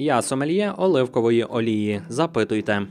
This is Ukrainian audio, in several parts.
Я сомельє оливкової олії. Запитуйте.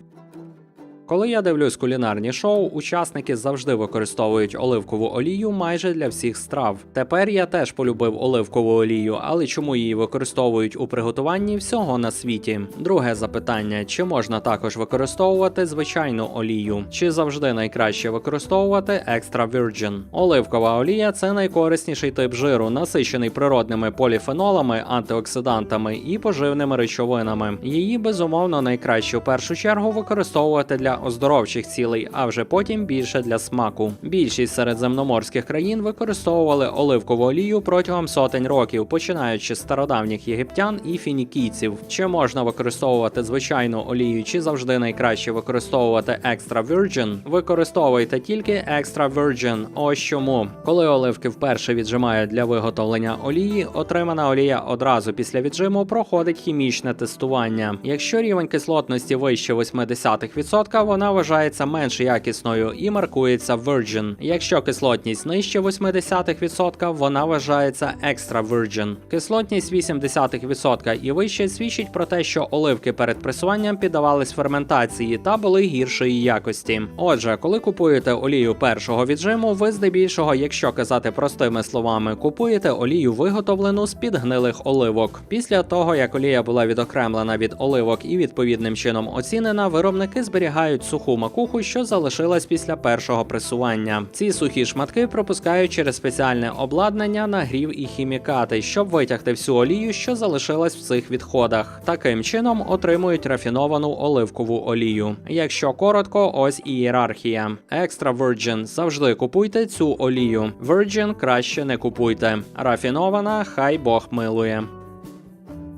Коли я дивлюсь кулінарні шоу, учасники завжди використовують оливкову олію майже для всіх страв. Тепер я теж полюбив оливкову олію, але чому її використовують у приготуванні всього на світі? Друге запитання: чи можна також використовувати звичайну олію? Чи завжди найкраще використовувати Extra Virgin? Оливкова олія це найкорисніший тип жиру, насичений природними поліфенолами, антиоксидантами і поживними речовинами. Її безумовно найкраще в першу чергу використовувати для оздоровчих цілей, а вже потім більше для смаку. Більшість середземноморських країн використовували оливкову олію протягом сотень років, починаючи з стародавніх єгиптян і фінікійців. Чи можна використовувати звичайну олію, чи завжди найкраще використовувати Extra Virgin? Використовуйте тільки Extra Virgin. Ось чому. Коли оливки вперше віджимають для виготовлення олії, отримана олія одразу після віджиму проходить хімічне тестування. Якщо рівень кислотності вище 0,8%, вона вважається менш якісною і маркується Virgin. Якщо кислотність нижче 0,8%, вона вважається Extra Virgin. Кислотність 0,8% і вище свідчить про те, що оливки перед пресуванням піддавались ферментації та були гіршої якості. Отже, коли купуєте олію першого віджиму, ви здебільшого, якщо казати простими словами, купуєте олію виготовлену з підгнилих оливок. Після того, як олія була відокремлена від оливок і відповідним чином оцінена, виробники зберігають суху макуху, що залишилась після першого пресування. Ці сухі шматки пропускають через спеціальне обладнання, нагрів і хімікати, щоб витягти всю олію, що залишилась в цих відходах. Таким чином отримують рафіновану оливкову олію. Якщо коротко, ось ієрархія. Extra Virgin завжди купуйте цю олію. Virgin краще не купуйте. Рафінована, хай Бог милує.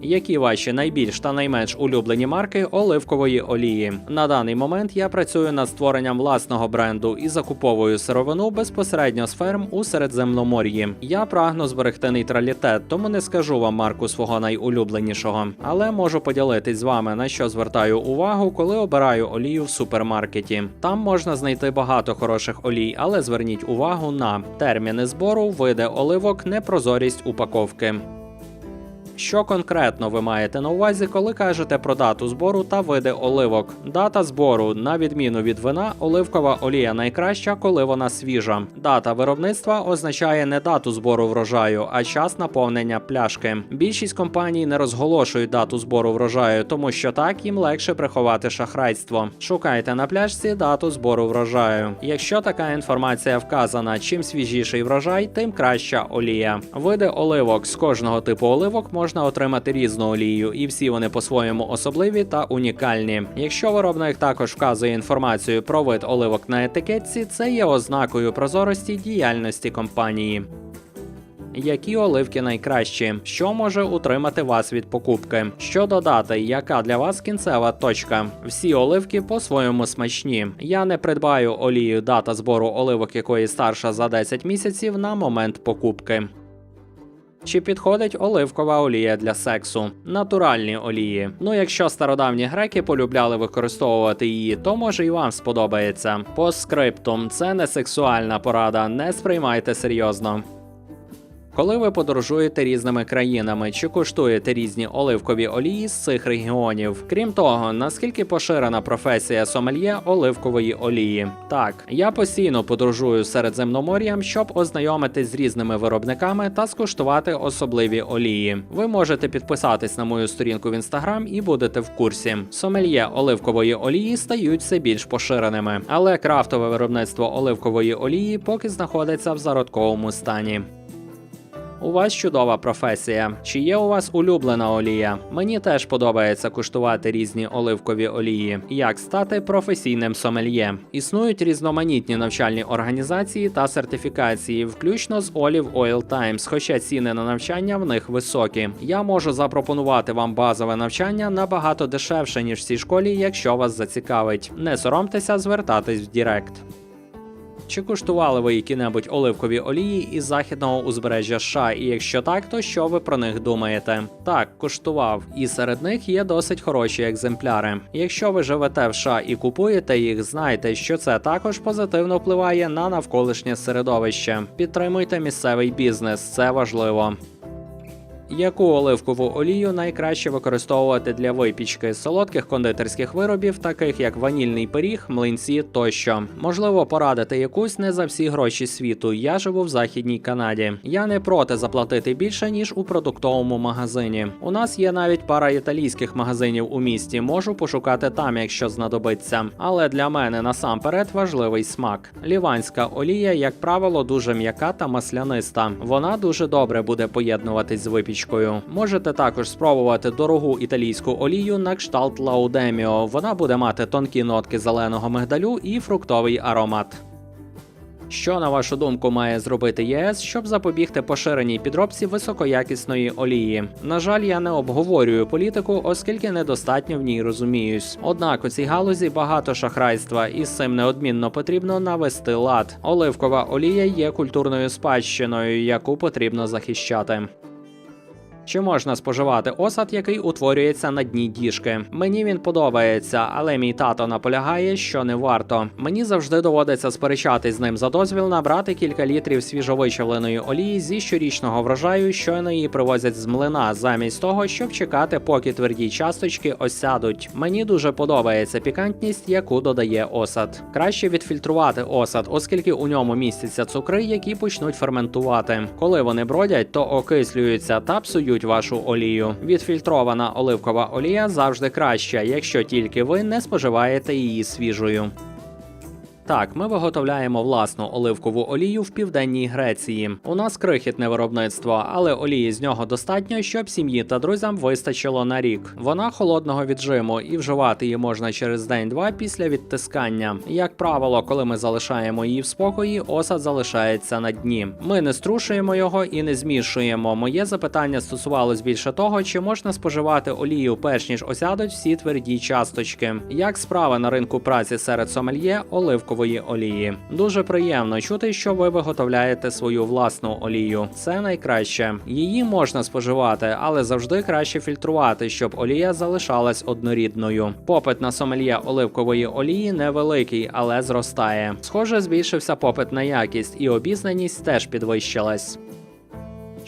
Які ваші найбільш та найменш улюблені марки оливкової олії? На даний момент я працюю над створенням власного бренду і закуповую сировину безпосередньо з ферм у Середземномор'ї. Я прагну зберегти нейтралітет, тому не скажу вам марку свого найулюбленішого, але можу поділитись з вами на що звертаю увагу, коли обираю олію в супермаркеті. Там можна знайти багато хороших олій, але зверніть увагу на терміни збору, види оливок, непрозорість упаковки. Що конкретно ви маєте на увазі, коли кажете про дату збору та види оливок? Дата збору, на відміну від вина, оливкова олія найкраща, коли вона свіжа. Дата виробництва означає не дату збору врожаю, а час наповнення пляшки. Більшість компаній не розголошують дату збору врожаю, тому що так їм легше приховати шахрайство. Шукайте на пляшці дату збору врожаю. Якщо така інформація вказана, чим свіжіший врожай, тим краща олія. Види оливок з кожного типу оливок можна отримати різну олію, і всі вони по-своєму особливі та унікальні. Якщо виробник також вказує інформацію про вид оливок на етикетці, це є ознакою прозорості діяльності компанії. Які оливки найкращі? Що може утримати вас від покупки? Що додати, яка для вас кінцева точка? Всі оливки по-своєму смачні. Я не придбаю олію дата збору оливок, якої старша за 10 місяців на момент покупки. Чи підходить оливкова олія для сексу? Натуральні олії. Ну, якщо стародавні греки полюбляли використовувати її, то може і вам сподобається. По скриптум, це не сексуальна порада, не сприймайте серйозно. Коли ви подорожуєте різними країнами чи куштуєте різні оливкові олії з цих регіонів. Крім того, наскільки поширена професія сомельє оливкової олії? Так, я постійно подорожую Середземномор'ям, щоб ознайомитись з різними виробниками та скуштувати особливі олії. Ви можете підписатись на мою сторінку в інстаграм і будете в курсі. Сомельє оливкової олії стають все більш поширеними, але крафтове виробництво оливкової олії поки знаходиться в зародковому стані. У вас чудова професія. Чи є у вас улюблена олія? Мені теж подобається куштувати різні оливкові олії. Як стати професійним сомельє? Існують різноманітні навчальні організації та сертифікації, включно з Olive Oil Times, хоча ціни на навчання в них високі. Я можу запропонувати вам базове навчання набагато дешевше ніж в цій школі, якщо вас зацікавить. Не соромтеся звертатись в Дірект. Чи куштували ви які-небудь оливкові олії із західного узбережжя США? І якщо так, то що ви про них думаєте? Так, куштував, і серед них є досить хороші екземпляри. Якщо ви живете в США і купуєте їх, знайте, що це також позитивно впливає на навколишнє середовище. Підтримуйте місцевий бізнес, це важливо. Яку оливкову олію найкраще використовувати для випічки солодких кондитерських виробів, таких як ванільний пиріг, млинці тощо? Можливо, порадити якусь не за всі гроші світу. Я живу в західній Канаді. Я не проти заплатити більше ніж у продуктовому магазині. У нас є навіть пара італійських магазинів у місті. Можу пошукати там, якщо знадобиться. Але для мене насамперед важливий смак. Ліванська олія, як правило, дуже м'яка та масляниста. Вона дуже добре буде поєднуватись з випічкою. Можете також спробувати дорогу італійську олію на кшталт Лаудеміо. Вона буде мати тонкі нотки зеленого мигдалю і фруктовий аромат. Що на вашу думку має зробити ЄС, щоб запобігти поширеній підробці високоякісної олії? На жаль, я не обговорюю політику, оскільки недостатньо в ній розуміюсь. Однак у цій галузі багато шахрайства, і з цим неодмінно потрібно навести лад. Оливкова олія є культурною спадщиною, яку потрібно захищати. Чи можна споживати осад, який утворюється на дні діжки? Мені він подобається, але мій тато наполягає, що не варто. Мені завжди доводиться сперечатись з ним за дозвіл набрати кілька літрів свіжовичавленої олії зі щорічного врожаю, щойно її привозять з млина, замість того, щоб чекати, поки тверді часточки осядуть. Мені дуже подобається пікантність, яку додає осад. Краще відфільтрувати осад, оскільки у ньому містяться цукри, які почнуть ферментувати. Коли вони бродять, то окислюються та псують вашу олію. Відфільтрована оливкова олія завжди краща, якщо тільки ви не споживаєте її свіжою. Так, ми виготовляємо власну оливкову олію в південній Греції. У нас крихітне виробництво, але олії з нього достатньо, щоб сім'ї та друзям вистачило на рік. Вона холодного віджиму і вживати її можна через день-два після відтискання. Як правило, коли ми залишаємо її в спокої, осад залишається на дні. Ми не струшуємо його і не змішуємо. Моє запитання стосувалось більше того, чи можна споживати олію перш ніж осядуть всі тверді часточки. Як справа на ринку праці серед сомельє оливкової олії? Дуже приємно чути, що ви виготовляєте свою власну олію. Це найкраще. Її можна споживати, але завжди краще фільтрувати, щоб олія залишалась однорідною. Попит на сомельє оливкової олії невеликий, але зростає. Схоже, збільшився попит на якість, і обізнаність теж підвищилась.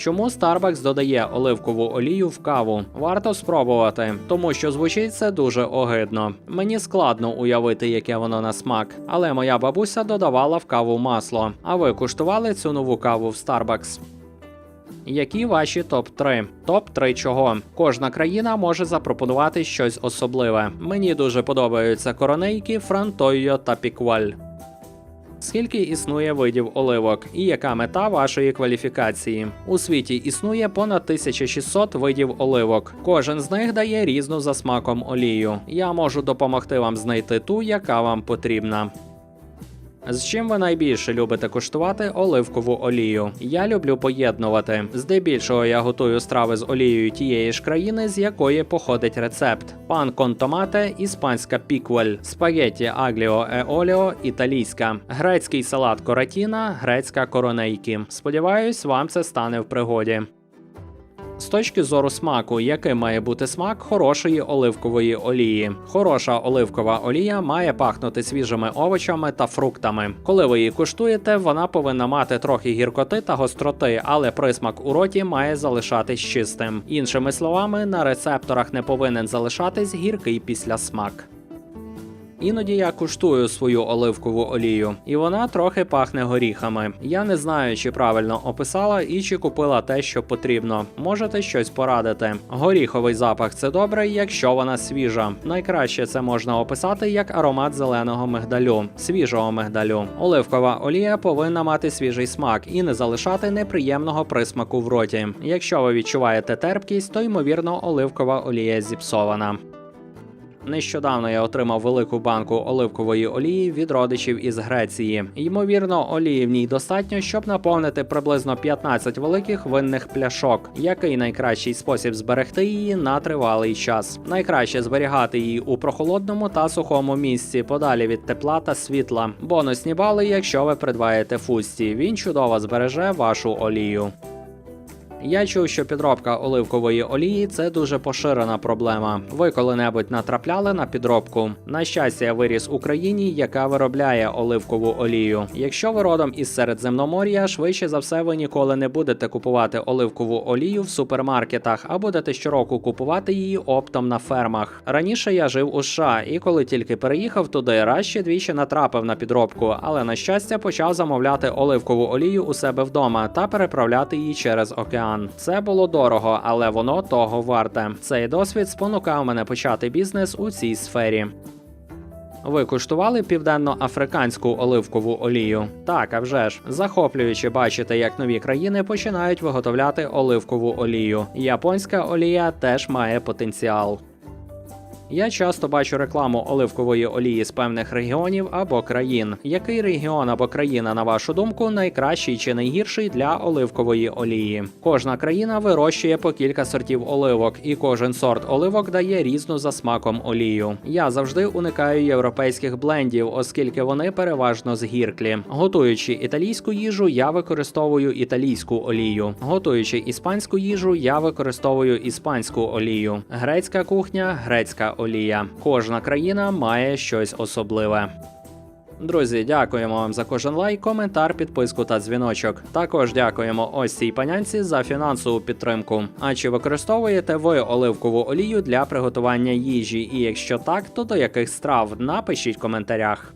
Чому Starbucks додає оливкову олію в каву? Варто спробувати, тому що звучить це дуже огидно. Мені складно уявити, яке воно на смак, але моя бабуся додавала в каву масло. А ви куштували цю нову каву в Starbucks? Які ваші топ 3 Топ 3 чого? Кожна країна може запропонувати щось особливе. Мені дуже подобаються коронейки, франтойо та пікваль. Скільки існує видів оливок і яка мета вашої кваліфікації? У світі існує понад 1600 видів оливок. Кожен з них дає різну за смаком олію. Я можу допомогти вам знайти ту, яка вам потрібна. З чим ви найбільше любите куштувати оливкову олію? Я люблю поєднувати. Здебільшого я готую страви з олією тієї ж країни, з якої походить рецепт: пан кон томате, іспанська піквель, спагетті агліо е оліо, італійська, грецький салат коратіна, грецька коронейки. Сподіваюсь, вам це стане в пригоді. З точки зору смаку, який має бути смак хорошої оливкової олії. Хороша оливкова олія має пахнути свіжими овочами та фруктами. Коли ви її куштуєте, вона повинна мати трохи гіркоти та гостроти, але присмак у роті має залишатись чистим. Іншими словами, на рецепторах не повинен залишатись гіркий післясмак. Іноді я куштую свою оливкову олію, і вона трохи пахне горіхами. Я не знаю, чи правильно описала і чи купила те, що потрібно. Можете щось порадити. Горіховий запах це добре, якщо вона свіжа. Найкраще це можна описати як аромат зеленого мигдалю, свіжого мигдалю. Оливкова олія повинна мати свіжий смак і не залишати неприємного присмаку в роті. Якщо ви відчуваєте терпкість, то ймовірно оливкова олія зіпсована. Нещодавно я отримав велику банку оливкової олії від родичів із Греції. Ймовірно, олії в ній достатньо, щоб наповнити приблизно 15 великих винних пляшок. Який найкращий спосіб зберегти її на тривалий час? Найкраще зберігати її у прохолодному та сухому місці, подалі від тепла та світла. Бонусні бали, якщо ви придбаєте фусті. Він чудово збереже вашу олію. Я чув, що підробка оливкової олії це дуже поширена проблема. Ви коли-небудь натрапляли на підробку? На щастя, я виріс в Україні, яка виробляє оливкову олію. Якщо ви родом із Середземномор'я, швидше за все ви ніколи не будете купувати оливкову олію в супермаркетах, а будете щороку купувати її оптом на фермах. Раніше я жив у США, і коли тільки переїхав туди, раз ще двічі натрапив на підробку, але на щастя почав замовляти оливкову олію у себе вдома та переправляти її через океан. Це було дорого, але воно того варте. Цей досвід спонукав мене почати бізнес у цій сфері. Ви куштували південно-африканську оливкову олію? Так, а вже ж захоплююче бачити, як нові країни починають виготовляти оливкову олію. Японська олія теж має потенціал. Я часто бачу рекламу оливкової олії з певних регіонів або країн. Який регіон або країна, на вашу думку, найкращий чи найгірший для оливкової олії? Кожна країна вирощує по кілька сортів оливок, і кожен сорт оливок дає різну за смаком олію. Я завжди уникаю європейських блендів, оскільки вони переважно згірклі. Готуючи італійську їжу, я використовую італійську олію. Готуючи іспанську їжу, я використовую іспанську олію. Грецька кухня, грецька олія. Кожна країна має щось особливе. Друзі, дякуємо вам за кожен лайк, коментар, підписку та дзвіночок. Також дякуємо ось цій панянці за фінансову підтримку. А чи використовуєте ви оливкову олію для приготування їжі? І якщо так, то до яких страв? Напишіть в коментарях.